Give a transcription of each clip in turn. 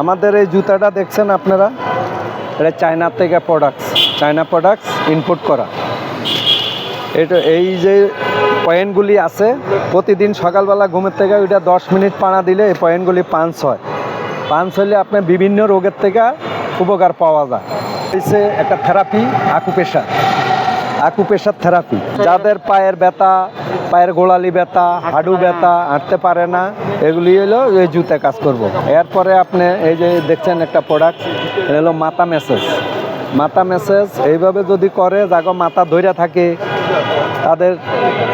আমাদের এই জুতাটা দেখছেন আপনারা? এটা চায়নার থেকে প্রোডাক্টস চায়না প্রোডাক্টস ইনপুট করা। এটা এই যে পয়েন্টগুলি আছে, প্রতিদিন সকালবেলা ঘুমের থেকে ওইটা দশ মিনিট পানা দিলে এই পয়েন্টগুলি পাঞ্চ হয়। পাঞ্চ হলে আপনার বিভিন্ন রোগের থেকে উপকার পাওয়া যায়। হচ্ছে একটা থেরাপি আকুপেশা আকুপেশার থেরাপি। যাদের পায়ের ব্যথা, পায়ের গোড়ালি ব্যথা হাডু ব্যথা, হাঁটতে পারে না, এগুলি হলো এই জুতে কাজ করব। এরপরে আপনি এই যে দেখছেন একটা প্রোডাক্ট হলো মাথা মেসেজ মাথা মেসেজ এইভাবে যদি করে, যাগো মাথা ধইরা থাকে, তাদের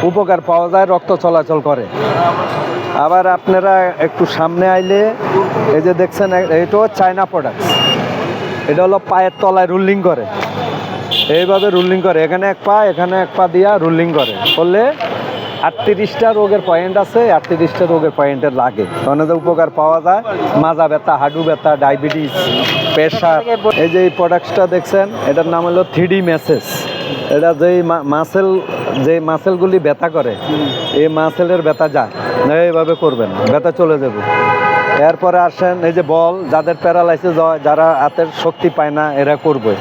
উপকার পাওয়া যায়, রক্ত চলাচল করে। আবার আপনারা একটু সামনে আইলে, এই যে দেখছেন এইটাও চায়না প্রোডাক্ট এটা হলো পায়ের তলায় রুলিং করে। এইভাবে রুলিং করে। এখানে এক পা, এখানে এক পা দিয়া রুলিং করে। করলে আটত্রিশটা রোগের পয়েন্ট আছে, আটত্রিশটা রোগের পয়েন্টের লাগে। যে উপকার পাওয়া যায়। মাজা ব্যথা হাডু ব্যথা ডায়াবেটিস প্রেশার এই যে এই প্রোডাক্টসটা দেখছেন, এটার নাম হলো থ্রি মেসেজ এটা যেই মাসেল যে মাসেলগুলি ব্যথা করে, এই মাসেলের ব্যথা যায়। এইভাবে করবেন, ব্যথা চলে যাবে। এরপরে আসেন এই যে বল, যাদের প্যারালাইসিস হয়, যারা হাতের শক্তি পায় না, এরা করবে।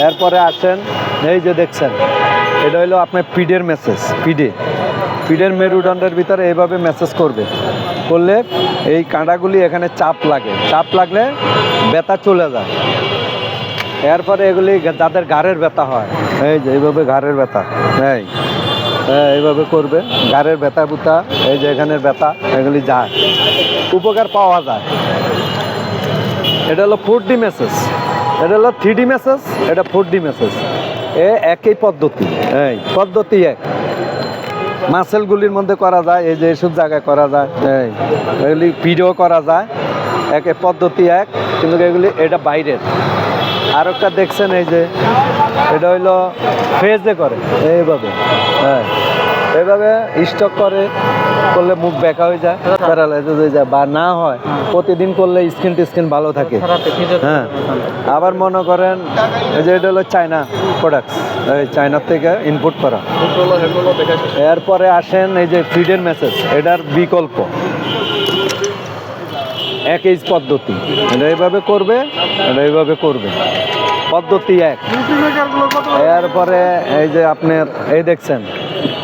এরপরে আসেন এই যে দেখছেন এটা হলো আপনার পিডের মেসেজ পিডে। পিডের মেরুদণ্ডের ভিতরে এইভাবে মেসেজ করবে। করলে এই কাঁটাগুলি এখানে চাপ লাগে। চাপ লাগলে ব্যথা চলে যায়। এরপরে এগুলি যাদের ঘাড়ের ব্যথা হয় এই যে এইভাবে ঘাড়ের ব্যথা এই হ্যাঁ, এইভাবে করবে। ঘাড়ের ব্যথা বুথা এই যে এখানের ব্যথা এগুলি যায়। উপকার পাওয়া যায়। এটা হলো ফোর ডি মেসেজ এটা হলো থ্রি ডি মেসেজ এটা ফোর ডি মেসেজ এ একই পদ্ধতি, এই পদ্ধতি এক। মাসেলগুলির মধ্যে করা যায়, এই যে এসব জায়গায় করা যায়, এই এগুলি পিডিও করা যায়, একে পদ্ধতি এক, কিন্তু এগুলি এটা বাইরের। আর একটা দেখছেন এই যে, এটা হইল ফেজে করে, এইভাবে হ্যাঁ এইভাবে স্টক করে, করলে মুখ বেঁকা হয়ে যায় প্যারালাইসিস হয়ে যায়, বা না হয়, প্রতিদিন করলে স্কিন টিস্কিন ভালো থাকে। হ্যাঁ। আবার মনে করেন, এই যে এটা হলো চায়না প্রোডাক্টস এই চায়নার থেকে ইনপুট করা। এরপরে আসেন এই যে ফ্রিডের মেসেজ এটার বিকল্প। এক একই পদ্ধতি। এটা এইভাবে করবে, এটা এইভাবে করবে। পদ্ধতি এক। এরপরে এই যে আপনার, এই দেখছেন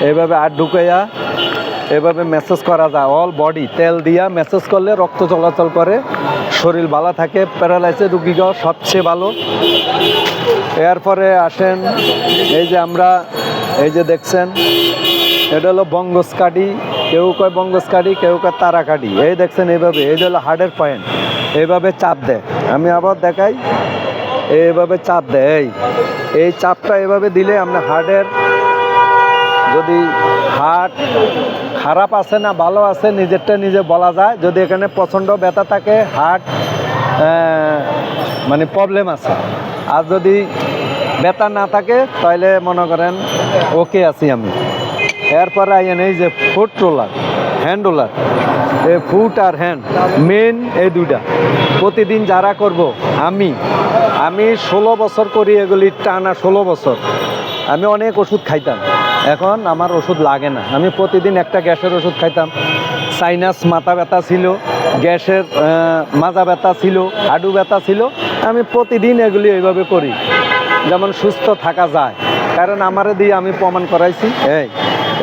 এইভাবে আর ঢুকাইয়া এভাবে মেসেজ করা যায়। অল বডি তেল দিয়া মেসেজ করলে রক্ত চলাচল করে, শরীর ভালো থাকে প্যারালাইসিস রুগীগা সবচেয়ে ভালো। এরপরে আসেন, এই যে আমরা, এই যে দেখছেন, এটা হলো বঙ্গস কাডি কেউ কয় বঙ্গস কাডি কেউ কয় তারা কাডি এই দেখছেন এইভাবে, এই হলো হার্টের পয়েন্ট এইভাবে চাপ দেয়। আমি আবার দেখাই, এইভাবে চাপ দেয়। এই এই চাপটা এভাবে দিলে আমরা হার্টের যদি হার্ট খারাপ আছে না ভালো আছে, নিজেরটা নিজে বলা যায়। যদি এখানে প্রচণ্ড ব্যথা থাকে হার্ট মানে প্রবলেম আছে। আর যদি ব্যথা না থাকে তাহলে মনে করেন ওকে আছি আমি। এরপরে আইয়েন এই যে ফুট রোলার হ্যান্ড রোলার এই ফুট আর হ্যান্ড মেন এই দুইটা। প্রতিদিন যারা করব, আমি আমি ষোলো বছর করি এগুলি, টানা ষোলো বছর। আমি অনেক ওষুধ খাইতাম। এখন আমার ওষুধ লাগে না। আমি প্রতিদিন একটা গ্যাসের ওষুধ খাইতাম। সাইনাস মাথা ব্যথা ছিল, গ্যাসের মাজা ব্যথা ছিল হাডু ব্যথা ছিল। আমি প্রতিদিন এগুলি এইভাবে করি, যেমন সুস্থ থাকা যায়। কারণ আমারে দিয়ে আমি প্রমাণ করাইছি, এই,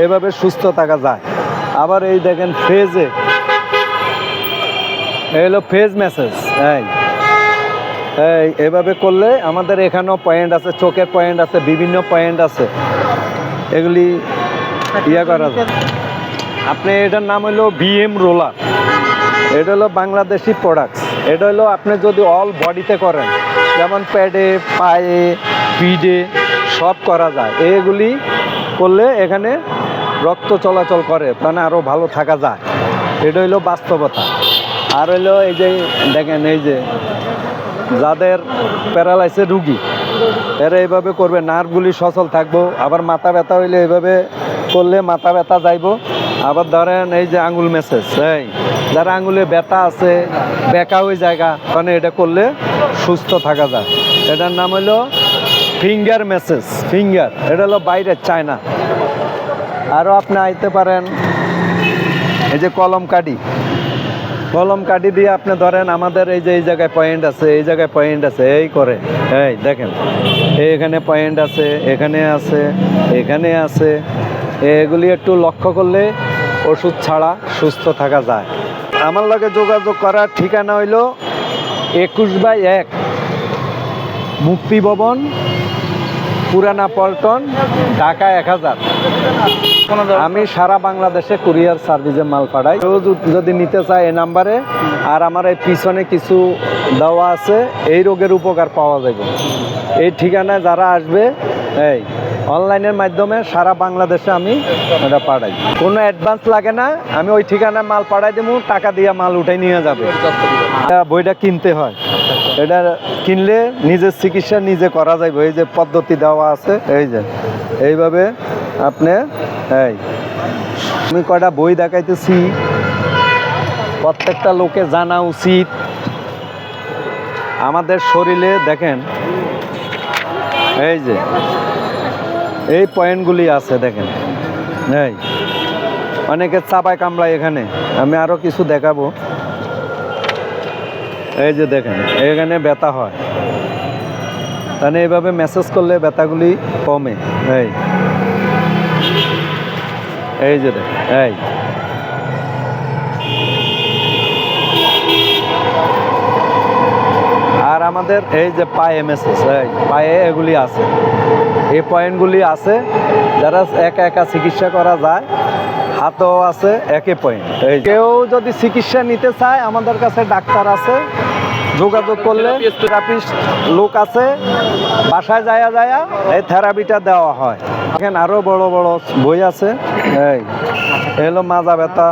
এভাবে সুস্থ থাকা যায়। আবার এই দেখেন ফেজে এই হলো ফেজ মেসেজ এই এই, এভাবে করলে আমাদের এখানেও পয়েন্ট আছে, চোখের পয়েন্ট আছে, বিভিন্ন পয়েন্ট আছে। এগুলি ইয়ে করা যায় আপনি এটার নাম হলো বিএম রোলার। এটা হলো বাংলাদেশি প্রোডাক্ট এটা হলো আপনি যদি অল বডিতে করেন যেমন প্যাডে পায়ে পিডে সব করা যায়। এগুলি করলে এখানে রক্ত চলাচল করে মানে আরও ভালো থাকা যায়। এটা হইল বাস্তবতা। আর হইল এই যে দেখেন এই যে যাদের প্যারালাইসিস রুগী এরা এইভাবে করবে নার্ভগুলি সচল থাকব, আবার মাথা ব্যথা হইলে এইভাবে করলে মাথা ব্যথা যাইবো। আবার ধরেন এই যে আঙ্গুল মেসেজ এই, যারা আঙ্গুলে ব্যথা আছে, বেকা ওই জায়গা মানে এটা করলে সুস্থ থাকা যায়। এটার নাম হলো ফিঙ্গার মেসেজ ফিঙ্গার এটা হলো বাইরের চায়না। আরও আপনি আইতে পারেন, এই যে কলম কাডি কলম কাটি দিয়ে আপনি ধরেন আমাদের এই যে এই জায়গায় পয়েন্ট আছে, এই জায়গায় পয়েন্ট আছে, এই করে। এই দেখেন, এখানে পয়েন্ট আছে, এখানে আছে এখানে আছে। এগুলি একটু লক্ষ্য করলে ওষুধ ছাড়া সুস্থ থাকা যায়। আমার লগে যোগাযোগ করার ঠিকানা হইল একুশ বাই এক, মুক্তি ভবন, পুরানা পল্টন, ঢাকা এক হাজার। আমি সারা বাংলাদেশে কুরিয়ার সার্ভিসে মাল পাঠাই। কেউ যদি- নিতে চায় এই নাম্বারে, আর আমার এই পিছনে কিছু দেওয়া আছে, এই রোগের উপকার পাওয়া যাবে। এই ঠিকানায় যারা আসবে, এই, অনলাইনের মাধ্যমে সারা বাংলাদেশে আমি এটা পাঠাই। কোনো অ্যাডভান্স লাগে না, আমি ওই ঠিকানায় মাল পাঠাই দেবো, টাকা দিয়ে মাল উঠাই নিয়ে যাবে। বইটা কিনতে হয়। এটা কিনলে নিজের চিকিৎসা নিজে করা যাবে এই যে পদ্ধতি দেওয়া আছে, এই যে, এইভাবে আপনি এই, আমি কয়টা বই দেখাইতেছি। প্রত্যেকটা লোকে জানা উচিত। আমাদের শরীরে দেখেন, এই যে, এই পয়েন্টগুলি আছে দেখেন। এই, অনেকে চাপায় কামড়ায় এখানে। আমি আরও কিছু দেখাবো। এই যে দেখেন, এখানে ব্যথা হয়। তাহলে এইভাবে মেসেজ করলে ব্যথাগুলি কমে। এই এই যে এই। আর আমাদের এই যে পায়ে মেসেজ এই, পায়ে এগুলি আছে। এই পয়েন্টগুলি আছে, যারা একা একা চিকিৎসা করা যায়, হাতও আছে, একই পয়েন্ট এই কেউ যদি চিকিৎসা নিতে চায়, আমাদের কাছে ডাক্তার আছে যোগাযোগ করলে থেরাপিস্ট লোক আছে, বাসায় যায়া যায়া এই থেরাপিটা দেওয়া হয়। এখানে আরও বড় বড় বই আছে, এই, এলো মাজা ব্যথা